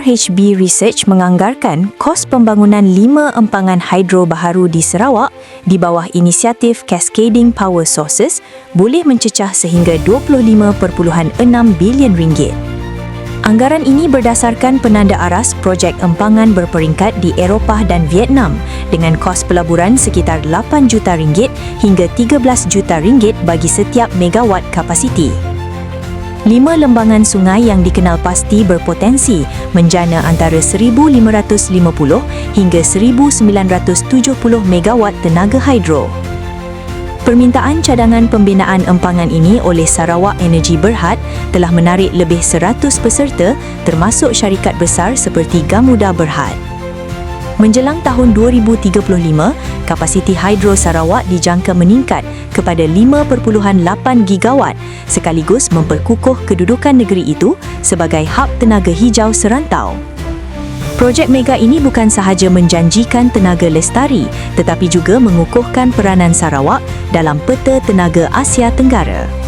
RHB Research menganggarkan kos pembangunan lima empangan hidro baharu di Sarawak di bawah inisiatif Cascading Power Sources boleh mencecah sehingga 25.6 bilion ringgit. Anggaran ini berdasarkan penanda aras projek empangan berperingkat di Eropah dan Vietnam dengan kos pelaburan sekitar 8 juta ringgit hingga 13 juta ringgit bagi setiap megawatt kapasiti. Lima lembangan sungai yang dikenal pasti berpotensi menjana antara 1,550 hingga 1,970 megawatt tenaga hidro. Permintaan cadangan pembinaan empangan ini oleh Sarawak Energy Berhad telah menarik lebih 100 peserta termasuk syarikat besar seperti Gamuda Berhad. Menjelang tahun 2035, kapasiti hidro Sarawak dijangka meningkat kepada 5.8 gigawatt sekaligus memperkukuh kedudukan negeri itu sebagai hub tenaga hijau serantau. Projek mega ini bukan sahaja menjanjikan tenaga lestari tetapi juga mengukuhkan peranan Sarawak dalam peta tenaga Asia Tenggara.